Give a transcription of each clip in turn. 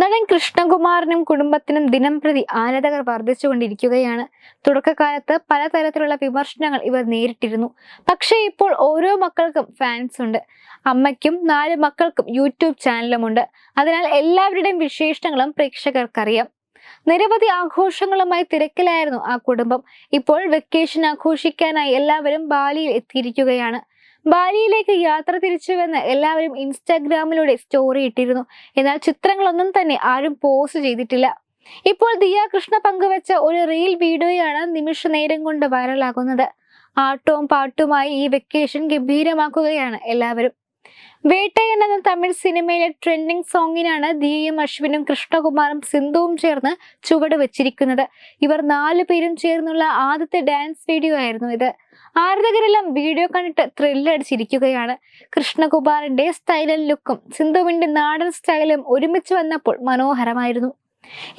നടൻ കൃഷ്ണകുമാറിനും കുടുംബത്തിനും ദിനം പ്രതി ആരാധകർ വർദ്ധിച്ചുകൊണ്ടിരിക്കുകയാണ്. തുടക്കകാലത്ത് പലതരത്തിലുള്ള വിമർശനങ്ങൾ ഇവർ നേരിട്ടിരുന്നു. പക്ഷേ ഇപ്പോൾ ഓരോ മക്കൾക്കും ഫാൻസ് ഉണ്ട്. അമ്മയ്ക്കും നാല് മക്കൾക്കും യൂട്യൂബ് ചാനലുമുണ്ട്. അതിനാൽ എല്ലാവരുടെയും വിശേഷങ്ങളും പ്രേക്ഷകർക്കറിയാം. നിരവധി ആഘോഷങ്ങളുമായി തിരക്കിലായിരുന്നു ആ കുടുംബം. ഇപ്പോൾ വെക്കേഷൻ ആഘോഷിക്കാനായി എല്ലാവരും ബാലിയിൽ എത്തിയിരിക്കുകയാണ്. ബാലിയിലേക്ക് യാത്ര തിരിച്ചുവെന്ന് എല്ലാവരും ഇൻസ്റ്റാഗ്രാമിലൂടെ സ്റ്റോറി ഇട്ടിരുന്നു. എന്നാൽ ചിത്രങ്ങളൊന്നും തന്നെ ആരും പോസ്റ്റ് ചെയ്തിട്ടില്ല. ഇപ്പോൾ ദിയ കൃഷ്ണ പങ്കുവച്ച ഒരു റീൽ വീഡിയോയാണ് നിമിഷ നേരം കൊണ്ട് വൈറലാകുന്നത് ആട്ടവും പാട്ടുമായി ഈ വെക്കേഷൻ ഗംഭീരമാക്കുകയാണ് എല്ലാവരും. വേട്ടയൻ എന്ന തമിഴ് സിനിമയിലെ ട്രെൻഡിങ് സോങ്ങിനാണ് ദിയയും അശ്വിനും കൃഷ്ണകുമാറും സിന്ധുവും ചേർന്ന് ചുവട് വെച്ചിരിക്കുന്നത്. ഇവർ നാലു പേരും ചേർന്നുള്ള ആദ്യത്തെ ഡാൻസ് വീഡിയോ ആയിരുന്നു ഇത്. ആരാധകരെല്ലാം വീഡിയോ കണ്ടിട്ട് ത്രില്ലടിച്ചിരിക്കുകയാണ് കൃഷ്ണകുമാറിന്റെ സ്റ്റൈലൻ ലുക്കും സിന്ധുവിന്റെ നാടൻ സ്റ്റൈലും ഒരുമിച്ച് വന്നപ്പോൾ മനോഹരമായിരുന്നു.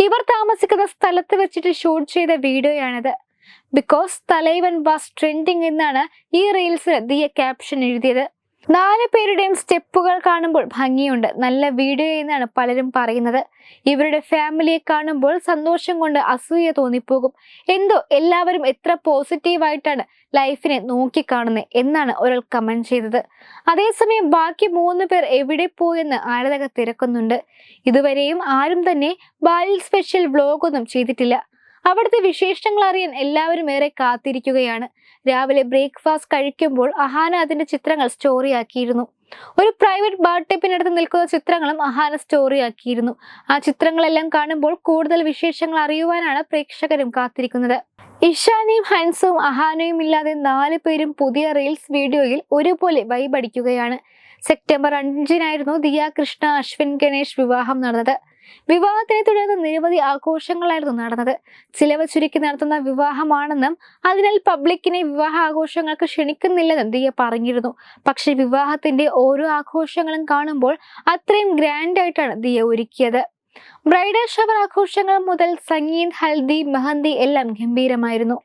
ഇവർ താമസിക്കുന്ന സ്ഥലത്ത് വെച്ചിട്ട് ഷൂട്ട് ചെയ്ത വീഡിയോയാണിത് ബിക്കോസ് തലൈവൻ വാസ് ട്രെൻഡിങ് എന്നാണ് ഈ റീൽസിൽ ദിയ ക്യാപ്ഷൻ എഴുതിയത്. നാല് പേരുടെയും സ്റ്റെപ്പുകൾ കാണുമ്പോൾ ഭംഗിയുണ്ട്. നല്ല വീഡിയോ എന്നാണ് പലരും പറയുന്നത്. ഇവരുടെ ഫാമിലിയെ കാണുമ്പോൾ സന്തോഷം കൊണ്ട് അസൂയ തോന്നിപ്പോകും. എന്തോ എല്ലാവരും എത്ര പോസിറ്റീവായിട്ടാണ് ലൈഫിനെ നോക്കിക്കാണുന്നത് എന്നാണ് ഒരാൾ കമന്റ് ചെയ്തത്. അതേസമയം ബാക്കി മൂന്ന് പേർ എവിടെ പോയെന്ന് ആരാധകർ തിരക്കുന്നുണ്ട്. ഇതുവരെയും ആരും തന്നെ ബാലിൽ സ്പെഷ്യൽ വ്ലോഗൊന്നും ചെയ്തിട്ടില്ല. അവിടുത്തെ വിശേഷങ്ങൾ അറിയാൻ എല്ലാവരും ഏറെ കാത്തിരിക്കുകയാണ്. രാവിലെ ബ്രേക്ക്ഫാസ്റ്റ് കഴിക്കുമ്പോൾ അഹാന അതിന്റെ ചിത്രങ്ങൾ സ്റ്റോറിയാക്കിയിരുന്നു ഒരു പ്രൈവറ്റ് ബാർട്ടപ്പിനടുത്ത് നിൽക്കുന്ന ചിത്രങ്ങളും അഹാന സ്റ്റോറിയാക്കിയിരുന്നു ആ ചിത്രങ്ങളെല്ലാം കാണുമ്പോൾ കൂടുതൽ വിശേഷങ്ങൾ അറിയുവാനാണ് പ്രേക്ഷകരും കാത്തിരിക്കുന്നത്. ഇഷാനിയും ഹൻസും അഹാനയും ഇല്ലാതെ നാല് പേരും പുതിയ റീൽസ് വീഡിയോയിൽ ഒരുപോലെ വൈബടിക്കുകയാണ് സെപ്റ്റംബർ അഞ്ചിനായിരുന്നു ദിയ കൃഷ്ണ അശ്വിൻ ഗണേഷ് വിവാഹം നടന്നത്. വിവാഹത്തിനെ തുടർന്ന് നിരവധി ആഘോഷങ്ങളായിരുന്നു നടന്നത്. ചിലവ് ചുരുക്കി നടത്തുന്ന വിവാഹമാണെന്നും അതിനാൽ പബ്ലിക്കിനെ വിവാഹ ആഘോഷങ്ങൾക്ക് ക്ഷണിക്കുന്നില്ലെന്നും ദിയ പറഞ്ഞിരുന്നു. പക്ഷെ വിവാഹത്തിന്റെ ഓരോ ആഘോഷങ്ങളും കാണുമ്പോൾ അത്രയും ഗ്രാൻഡ് ആയിട്ടാണ് ദിയ ഒരുക്കിയത്. ബ്രൈഡൽ ഷവർ ആഘോഷങ്ങൾ മുതൽ സംഗീത് ഹൽദി മെഹന്തി എല്ലാം ഗംഭീരമായിരുന്നു.